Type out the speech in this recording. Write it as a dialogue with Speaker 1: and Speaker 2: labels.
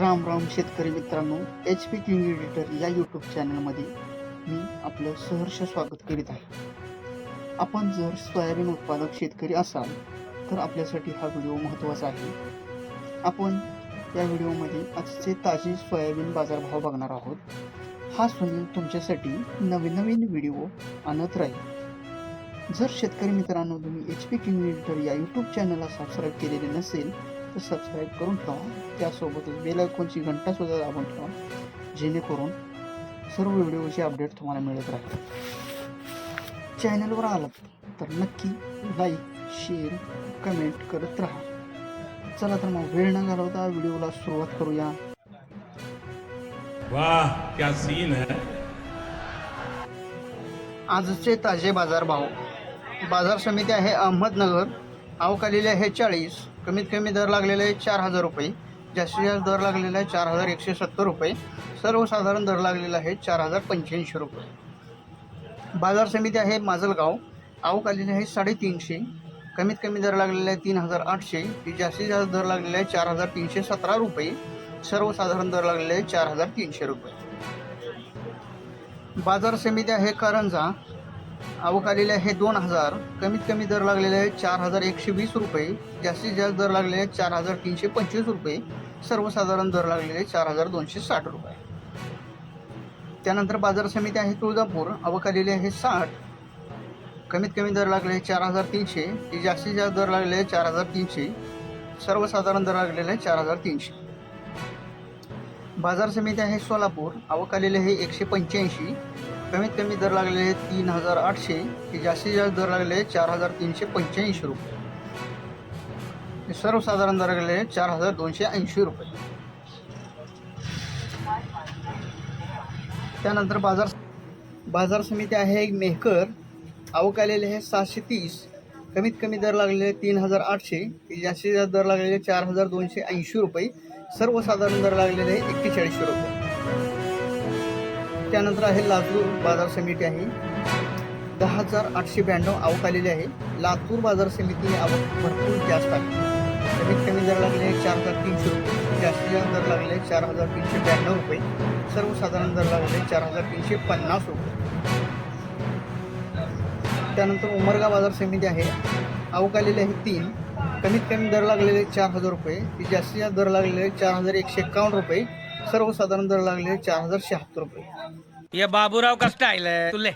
Speaker 1: राम राम शेतकरी मित्रांनो H P king editor या यूट्यूब चॅनलमध्ये मी आपलं सहर्ष स्वागत करीत आहे. आपण जर सोयाबीन उत्पादक शेतकरी असाल तर आपल्यासाठी हा व्हिडिओ महत्त्वाचा आहे. आपण या व्हिडिओमध्ये आजचे ताजे सोयाबीन बाजारभाव बघणार आहोत. हा सुनील तुमच्यासाठी नवीन नवीन व्हिडिओ आणत राहील. जर शेतकरी मित्रांनो तुम्ही एच पी किंग एडिटर या यूट्यूब चॅनलला सबस्क्राईब केलेले नसेल तर सबस्क्राईब करून ठेवा. त्यासोबतच बेल आयकॉनची घंटा सुद्धा दाबून ठेवा. जेणेकरून सर्व व्हिडिओचे अपडेट तुम्हाला मिळत राहील. चॅनलवर आलात तर नक्की लाईक शेअर कमेंट करत राहा. चला तर मग वेळ न घालवता व्हिडिओला सुरुवात करूया.
Speaker 2: वाह क्या सीन है?
Speaker 1: आजचे ताजे बाजारभाव बाजार समिती आहे अहमदनगर. अवकालेले आहे चाळीस कमीत कमी दर लागलेले आहे चार हजार रुपये. जास्तीत जास्त दर लागलेला आहे चार हजार एकशे सत्तर रुपये. सर्वसाधारण दर लागलेला आहे चार हजार पंच्याऐंशी रुपये. बाजार समिती आहे माजलगाव. अवकालेले आहे साडेतीनशे. कमीत कमी दर लागलेला आहे तीन हजार आठशे. जास्तीत जास्त दर लागलेला आहे चार हजार तीनशे सतरा रुपये. सर्वसाधारण दर लागलेले आहे चार हजार तीनशे रुपये. बाजार समिती आहे कारंजा. अवकालेले आहे दोन हजार. कमीत कमी दर लागलेले आहे चार हजार एकशे वीस रुपये. जास्तीत जास्त दर लागलेले आहे चार हजार तीनशे पंचवीस रुपये. सर्वसाधारण दर लागलेले आहे चार हजार दोनशे साठ रुपये. त्यानंतर बाजार समिती आहे तुळजापूर. अवकालेले आहे साठ. कमीत कमी दर लागले आहे चार हजार तीनशे. ते जास्तीत जास्त दर लागलेले आहे चार हजार तीनशे. सर्वसाधारण दर लागलेले आहे चार हजार तीनशे. बाजार समिती आहे सोलापूर. अवकालेले आहे एकशे पंच्याऐंशी. कमीत कमी दर लागलेले आहे तीन हजार आठशे. ते जास्तीत जास्त दर लागलेले आहे चार हजार तीनशे पंच्याऐंशी रुपये. हे सर्वसाधारण दर लागलेले आहे चार हजार दोनशे ऐंशी रुपये. त्यानंतर बाजार बाजार समिती आहे मेहकर. आवक आलेले आहे सहाशे तीस. कमीत कमी दर लागलेले तीन हजार आठशे. ते जास्तीत जास्त दर लागलेले चार हजार दोनशे ऐंशी रुपये. सर्वसाधारण दर लागलेले आहे एक्केचाळीसशे रुपये. त्यानंतर आहे लातूर बाजार समिती आहे. दहा हजार आठशे ब्याण्णव आवक आलेली आहे. लातूर बाजार समिती आवक भरपूर जास्त आहे. कमीत कमी दर लागले चार हजार तीनशे रुपये. जास्तीत जास्त दर लागले चार हजार तीनशे ब्याण्णव रुपये. सर्वसाधारण दर लागले चार हजार तीनशे पन्नास रुपये. त्यानंतर उमरगा बाजार समिती आहे. आवक आलेली आहे तीन. कमीत कमी दर लागलेले चार हजार रुपये. ती जास्तीत जास्त दर लागलेले चार हजार एकशे एकावन्न रुपये. सर्वसाधारण दर लागले चार हजार शहात्तर रुपये.
Speaker 3: या बाबूराव कसं स्टाइल तुले